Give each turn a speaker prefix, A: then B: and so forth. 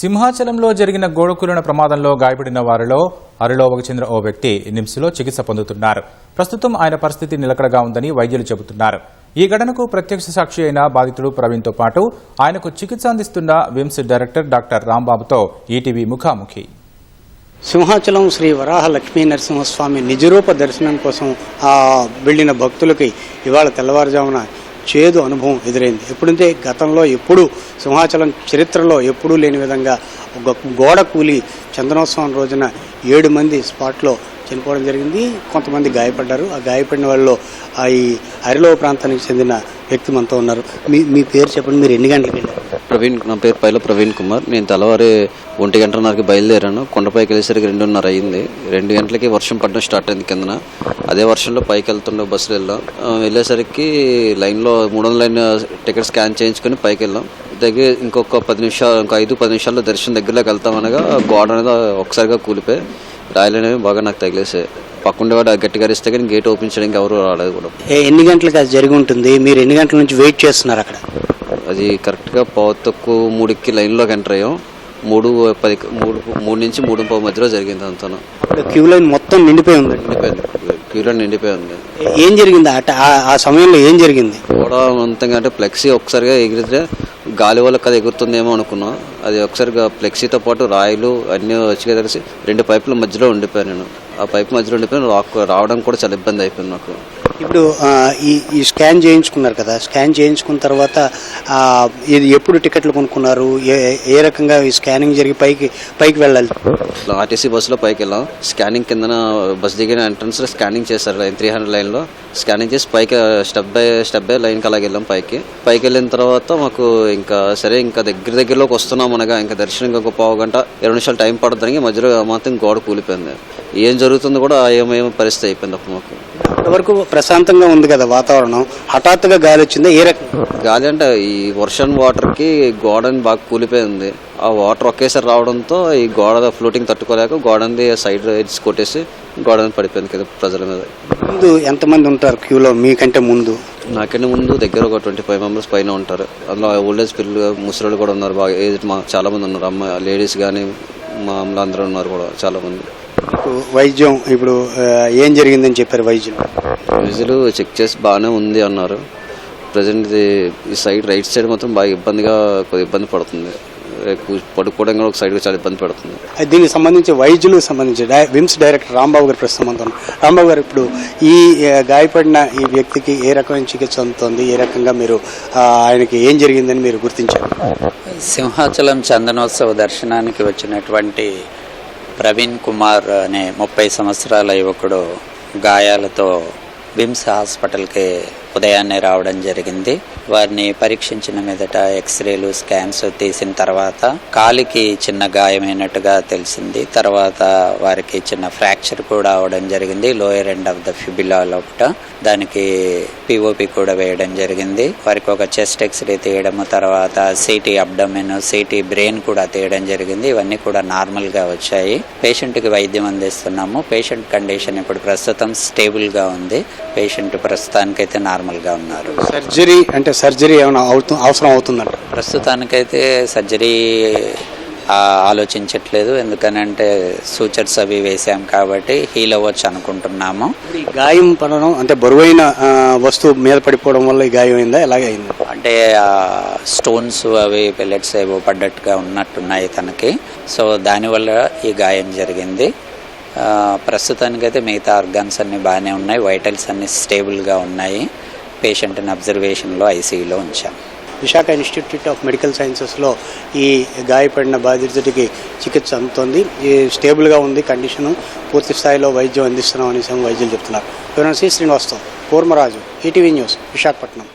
A: సింహాచలంలో జరిగిన గోడకూలిన ప్రమాదంలో గాయపడిన వారిలో అరలోవకు చెందిన ఓ వ్యక్తి నిమ్స్లో చికిత్స పొందుతున్నారు. ప్రస్తుతం ఆయన పరిస్థితి నిలకడగా ఉందని వైద్యులు చెబుతున్నారు. ఈ ఘటనకు ప్రత్యక్ష సాక్షి అయిన బాధితుడు ప్రవీణ్తో పాటు ఆయనకు చికిత్స అందిస్తున్న విమ్స్ డైరెక్టర్ డాక్టర్ రాంబాబుతో ఈటీవీ ముఖాముఖి.
B: సింహాచలం శ్రీ వరాహ లక్ష్మీ నరసింహస్వామి నిజరూప దర్శనం కోసం వెళ్ళిన భక్తులకి ఇవాళ తెల్లవారుజామున చేదు అనుభవం ఎదురైంది. ఎప్పుడంటే గతంలో ఎప్పుడు సింహాచలం చరిత్రలో ఎప్పుడూ లేని విధంగా ఒక గోడ కూలి చందనోత్సవం రోజున ఏడు మంది స్పాట్లో చనిపోవడం జరిగింది. కొంతమంది గాయపడ్డారు. ఆ గాయపడిన వాళ్ళు ఆ ఈ హరిలో ప్రాంతానికి చెందిన వ్యక్తి మనతో ఉన్నారు. మీ మీ పేరు చెప్పండి. మీరు ఎన్ని గంటలకు వెళ్ళారు?
C: ప్రవీణ్ నా పేరు పైల ప్రవీణ్ కుమార్. నేను తెల్లవారి ఒంటి గంటన్నరకి బయలుదేరాను. కొండపైకి వెళ్ళేసరికి రెండున్నర అయింది. రెండు గంటలకి వర్షం పడడం స్టార్ట్ అయింది కిందన. అదే వర్షంలో పైకి వెళ్తుండే బస్సులు వెళ్ళాం. వెళ్ళేసరికి లైన్లో మూడు వందల లైన్ టికెట్ స్కాన్ చేయించుకొని పైకి వెళ్ళాం. దగ్గర ఇంకొక పది నిమిషాలు ఇంకో ఐదు పది నిమిషాల్లో దర్శనం దగ్గరలోకి వెళ్తామనగా గోడ అనేది ఒకసారిగా కూలిపోయి రాయలు అనేవి బాగా నాకు తగిలేసాయి. పక్కుండేవాడు గట్టిగా ఇస్తే కానీ గేట్ ఓపెన్ చేయడానికి ఎవరు రాలేదు కూడా.
B: ఏ- ఎన్ని గంటలకు అది జరిగి ఉంటుంది? మీరు ఎన్ని గంటల నుంచి వెయిట్ చేస్తున్నారు అక్కడ?
C: అది కరెక్ట్గా పావు తక్కువ మూడుకి లైన్లోకి ఎంటర్ అయ్యాం. మూడు పది మూడు మూడు నుంచి మూడు పావు మధ్యలో జరిగింది అంతాను
B: క్యూ లైన్ మొత్తం నిండిపోయి ఉందండి.
C: నిండిపోయింది. క్యూలో నిండిపోయింది
B: ఏ- ఏం జరిగింది? అట ఆ- ఆ సమయంలో ఏం జరిగింది?
C: కూడా అంతంగా అంటే ఫ్లెక్సీ ఒకసారిగా ఎగిరితే గాలి వల్ల కదా ఎగురుతుందేమో అనుకున్నాం. అది ఒకసారిగా ఫ్లెక్సీతో పాటు రాయిలు అన్నీ వచ్చి కలిసి రెండు పైపుల మధ్యలో ఉండిపోయాను నేను. ఆ పైపు మధ్యలో ఉండిపోయాను రావడం కూడా చాలా ఇబ్బంది అయిపోయింది నాకు.
B: ఇప్పుడు ఈ ఈ స్కాన్ చేయించుకున్నారు కదా స్కాన్ చేయించుకున్న తర్వాత ఇది ఎప్పుడు టికెట్లు కొనుక్కున్నారు ఏ ఏ రకంగా ఈ స్కానింగ్ జరిగి పైకి పైకి వెళ్ళాలి?
C: ఆర్టీసీ బస్సులో పైకి వెళ్ళాం. స్కానింగ్ కిందన బస్ దిగిన ఎంట్రన్స్లో స్కానింగ్ చేశారు లైన్ త్రీ హండ్రెడ్ లైన్లో. స్కానింగ్ చేసి పైకి స్టెప్ బై స్టెప్ బై లైన్కి అలాగే వెళ్ళాం పైకి. పైకి వెళ్ళిన తర్వాత మాకు ఇంకా సరే ఇంకా దగ్గర దగ్గరలోకి వస్తున్నాం అనగా ఇంకా దర్శనం ఒక పావు గంట ఇరవై నిమిషాలు టైం పడుతుంది మధ్యలో మాత్రం గోడ కూలిపోయింది. ఏం జరుగుతుందో కూడా ఏమేమి పరిస్థితి అయిపోయింది అప్పుడు మాకు.
B: వరకు ప్రశాంతంగా ఉంది కదా వాతావరణం. హఠాత్తుగా గాలి వచ్చిందా? ఏ రకం?
C: గాలి అంటే ఈ వర్షం వాటర్కి గోడని బాగా కూలిపోయింది. ఆ వాటర్ ఒకేసారి రావడంతో ఈ గోడ ఫ్లోటింగ్ తట్టుకోలేక గోడని సైడ్ ఎడ్స్ కొట్టేసి గోడని పడిపోయింది కదా ప్రజల మీద.
B: ముందు ఎంతమంది ఉంటారు క్యూలో? మీకంటే ముందు.
C: నాకంటే ముందు దగ్గర ఒక ట్వంటీ ఫైవ్ మెంబర్స్ పైన ఉంటారు. అందులో ఓల్డేజ్ పిల్లలు ముసలి కూడా ఉన్నారు. బాగా ఏజ్ మా చాలా మంది ఉన్నారు. అమ్మ లేడీస్ కానీ మా అమ్మలు అందరూ ఉన్నారు కూడా చాలా మంది
B: మీకు వైద్యం ఇప్పుడు ఏం జరిగిందని చెప్పారు వైద్యులు?
C: విజులు చెక్ చేసి బాగానే ఉంది అన్నారు. ప్రజెంట్ ఇది ఈ సైడ్ రైట్ సైడ్ మాత్రం బాగా ఇబ్బందిగా కొద్దిగా ఇబ్బంది పడుతుంది. పడుకోవడం కూడా ఒక సైడ్ చాలా ఇబ్బంది పడుతుంది.
B: అది దీనికి సంబంధించి వైద్యులకు సంబంధించి డై- విమ్స్ డైరెక్టర్ రాంబాబు గారు ప్రస్తుతం ఉన్నారు. రాంబాబు గారు ఇప్పుడు ఈ గాయపడిన ఈ వ్యక్తికి ఏ రకమైన చికిత్స అందుతోంది? ఏ రకంగా మీరు ఆయనకి ఏం జరిగిందని మీరు గుర్తించారు?
D: సింహాచలం చందనోత్సవ దర్శనానికి వచ్చినటువంటి ప్రవీణ్ కుమార్ అనే ముప్పై సంవత్సరాల యువకుడు గాయాలతో విమ్స్ హాస్పిటల్కి ఉదయాన్నే రావడం జరిగింది. వారిని పరీక్షించిన మీదట ఎక్స్రేలు స్కాన్స్ తీసిన తర్వాత కాలికి చిన్న గాయమైనట్టుగా తెలిసింది. తర్వాత వారికి చిన్న ఫ్రాక్చర్ కూడా అవడం జరిగింది. Lower end of the fibula లోపట దానికి పిఓపి కూడా వేయడం జరిగింది. వారికి ఒక చెస్ట్ ఎక్స్రే తీయడం తర్వాత సిటీ అబ్డమెన్ సిటీ బ్రెయిన్ కూడా తీయడం జరిగింది. ఇవన్నీ కూడా నార్మల్గా వచ్చాయి. పేషెంట్కి వైద్యం అందిస్తున్నాము. పేషెంట్ కండిషన్ ఇప్పుడు ప్రస్తుతం స్టేబుల్గా ఉంది. పేషెంట్ ప్రస్తుతానికైతే నార్మల్గా ఉన్నారు.
B: సర్జరీ అంటే సర్జరీ ఏమైనా అవుతు అవసరం అవుతుందంట
D: ప్రస్తుతానికైతే సర్జరీ ఆలోచించట్లేదు. ఎందుకనంటే సూచర్స్ అవి వేసాం కాబట్టి హీల్ అవ్వచ్చు అనుకుంటున్నాము.
B: ఈ గాయం పడడం అంటే బరువైన వస్తువు మీద పడిపోవడం వల్ల ఈ గాయం అయిందా? ఎలాగే అయింది?
D: అంటే స్టోన్స్ అవి పెల్లెట్స్ ఏవో పడ్డట్టుగా ఉన్నట్టున్నాయి తనకి. సో దానివల్ల ఈ గాయం జరిగింది. ప్రస్తుతానికైతే మిగతా ఆర్గాన్స్ అన్ని బాగానే ఉన్నాయి. వైటల్స్ అన్ని స్టేబుల్గా ఉన్నాయి. పేషెంట్ని అబ్జర్వేషన్లో ఐసీయూలో ఉంచాం.
B: విశాఖ ఇన్స్టిట్యూట్ ఆఫ్ మెడికల్ సైన్సెస్లో ఈ గాయపడిన బాధితుడికి చికిత్స అందుతోంది. ఈ స్టేబుల్గా ఉంది కండిషను పూర్తి స్థాయిలో వైద్యం అందిస్తున్నాం అనేసి వైద్యులు చెప్తున్నారు. వివరణ శ్రీ శ్రీనివాస్తో కూర్మరాజు ఈటీవీ న్యూస్ విశాఖపట్నం.